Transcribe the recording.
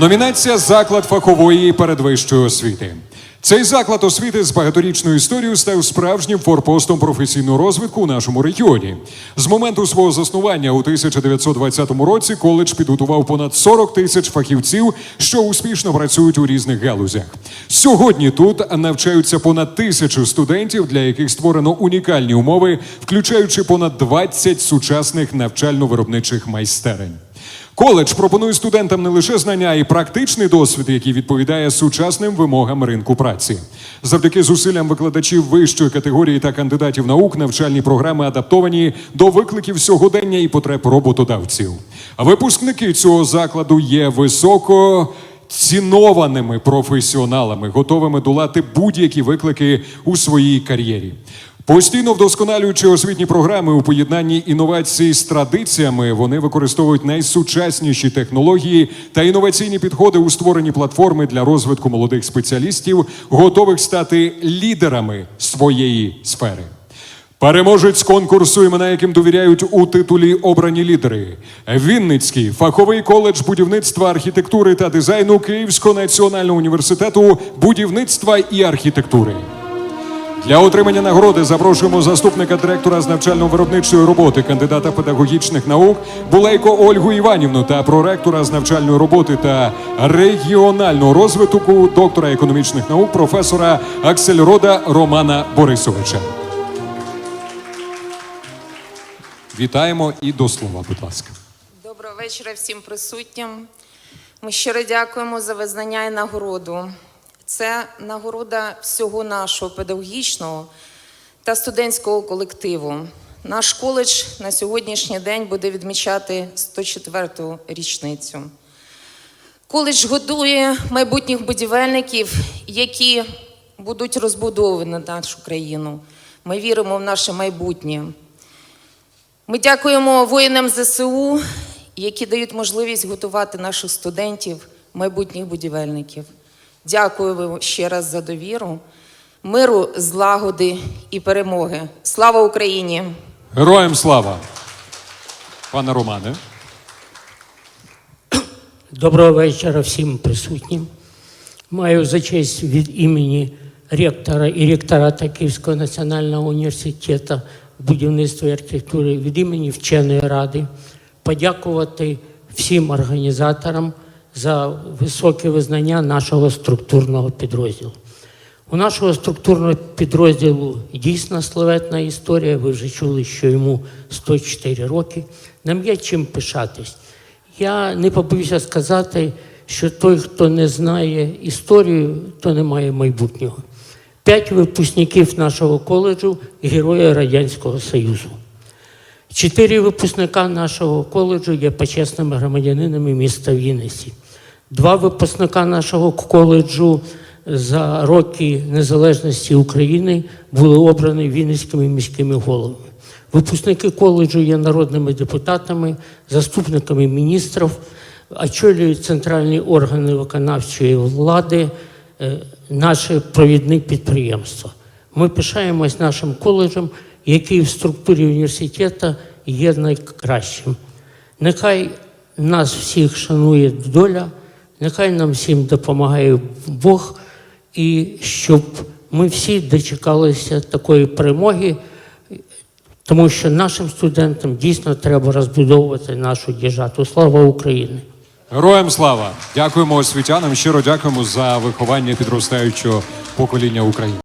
Номінація Заклад фахової передвищої освіти. Цей заклад освіти з багаторічною історією став справжнім форпостом професійного розвитку у нашому регіоні. З моменту свого заснування у 1920 році коледж підготував понад 40 тисяч фахівців, що успішно працюють у різних галузях. Сьогодні тут навчаються понад тисячу студентів, для яких створено унікальні умови, включаючи понад 20 сучасних навчально-виробничих майстерень. Коледж пропонує студентам не лише знання, а й практичний досвід, який відповідає сучасним вимогам ринку праці. Завдяки зусиллям викладачів вищої категорії та кандидатів наук навчальні програми адаптовані до викликів сьогодення і потреб роботодавців. А випускники цього закладу є високо. Цінованими професіоналами, готовими долати будь-які виклики у своїй кар'єрі. Постійно вдосконалюючи освітні програми у поєднанні інновацій з традиціями, вони використовують найсучасніші технології та інноваційні підходи у створенні платформи для розвитку молодих спеціалістів, готових стати лідерами своєї сфери. Переможець конкурсу, імена яким довіряють у титулі обрані лідери. Вінницький фаховий коледж будівництва, архітектури та дизайну Київського національного університету будівництва і архітектури. Для отримання нагороди запрошуємо заступника директора з навчально-виробничої роботи, кандидата педагогічних наук Булейко Ольгу Іванівну та проректора з навчальної роботи та регіонального розвитку, доктора економічних наук, професора Аксельрода Романа Борисовича. Вітаємо і до слова, будь ласка. Доброго вечора всім присутнім. Ми щиро дякуємо за визнання і нагороду. Це нагорода всього нашого педагогічного та студентського колективу. Наш коледж на сьогоднішній день буде відмічати 104-ту річницю. Коледж годує майбутніх будівельників, які будуть розбудовувати нашу країну. Ми віримо в наше майбутнє. Ми дякуємо воїнам ЗСУ, які дають можливість готувати наших студентів, майбутніх будівельників. Дякую вам ще раз за довіру, миру, злагоди і перемоги. Слава Україні! Героям слава! Пане Романе. Доброго вечора всім присутнім. Маю за честь від імені ректора і ректората Київського національного університету будівництва і архітектури від імені вченої ради подякувати всім організаторам за високе визнання нашого структурного підрозділу. У нашого структурного підрозділу дійсно славетна історія. Ви вже чули, що йому 104 роки. Нам є чим пишатись. Я не побоюся сказати, що той, хто не знає історію, то не має майбутнього. П'ять випускників нашого коледжу герої Радянського Союзу. Чотири випускника нашого коледжу є почесними громадянинами міста Вінниці. Два випускника нашого коледжу за роки незалежності України були обрані Вінницькими міськими головами. Випускники коледжу є народними депутатами, заступниками міністрів, очолюють центральні органи виконавчої влади, е, наші провідні підприємства. Ми пишаємось нашим коледжем, який в структурі університету є найкращим. Нехай нас всіх шанує доля, нехай нам всім допомагає Бог, і щоб ми всі дочекалися такої перемоги, тому що нашим студентам дійсно треба розбудовувати нашу державу. Слава Україні! Героям слава! Дякуємо освітянам. Щиро дякуємо за виховання підростаючого покоління України.